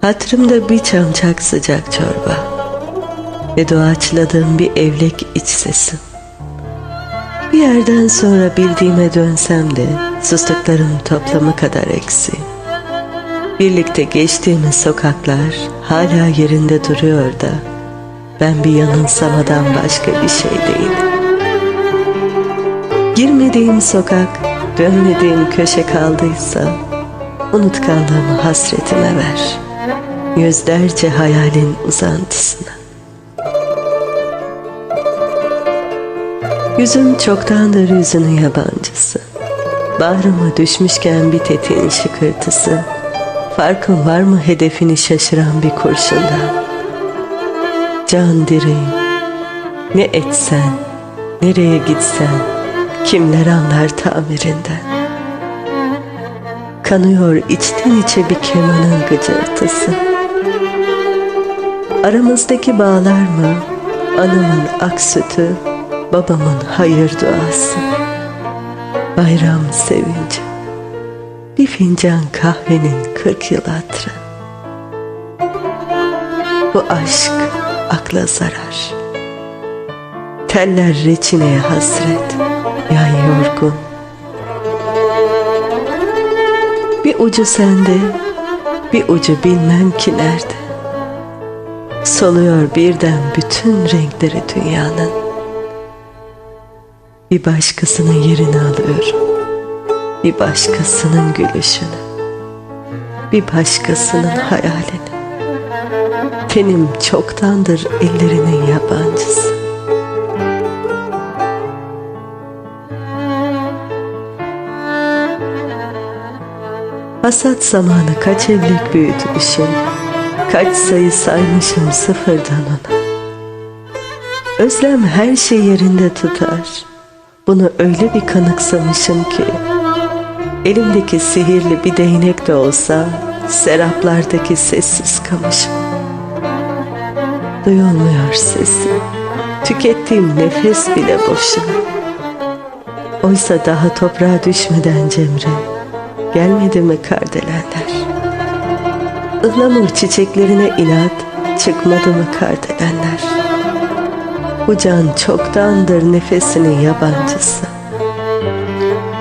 Hatırımda bir çamçak sıcak çorba ve doğaçladığım bir evlek iç sesim. Bir yerden sonra bildiğime dönsem de sustuklarım toplamı kadar eksi. Birlikte geçtiğimiz sokaklar hala yerinde duruyor da ben bir yanılsamadan başka bir şey değilim. Girmediğim sokak, dönmediğim köşe kaldıysa unutkanlığımı hasretime ver. Yüzlerce hayalin uzantısına. Yüzüm çoktandır yüzünün yabancısı. Bağrıma düşmüşken bir tetiğin şıkırtısı. Farkın var mı hedefini şaşıran bir kurşundan? Can direğim, ne etsen, nereye gitsen, kimler anlar tamirinden? Kanıyor içten içe bir kemanın gıcırtısı. Aramızdaki bağlar mı, anamın ak sütü, babamın hayır duası. Bayram sevinci, bir fincan kahvenin kırk yıl hatırı. Bu aşk akla zarar. Teller reçineye hasret, yan yorgun. Ucu sende, bir ucu bilmem ki nerede. Soluyor birden bütün renkleri dünyanın. Bir başkasının yerini alıyorum. Bir başkasının gülüşünü. Bir başkasının hayalini. Tenim çoktandır ellerinin yabancısı. Hasat zamanı kaç evlilik büyütmüşüm. Kaç sayı saymışım sıfırdan ona. Özlem her şey yerinde tutar. Bunu öyle bir kanıksamışım ki Elimdeki sihirli bir değnek de olsa Seraplardaki sessiz kamışım Duyulmuyor sesi Tükettiğim nefes bile boşuna Oysa daha toprağa düşmeden Cemre Gelmedi mi kardelenler Ihlamur çiçeklerine inat Çıkmadı mı kardelenler Bu can çoktandır nefesinin yabancısı.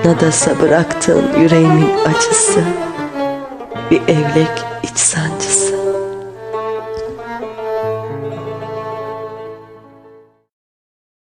Nadasa bıraktığın yüreğimin acısı. Bir evlek iç sancısı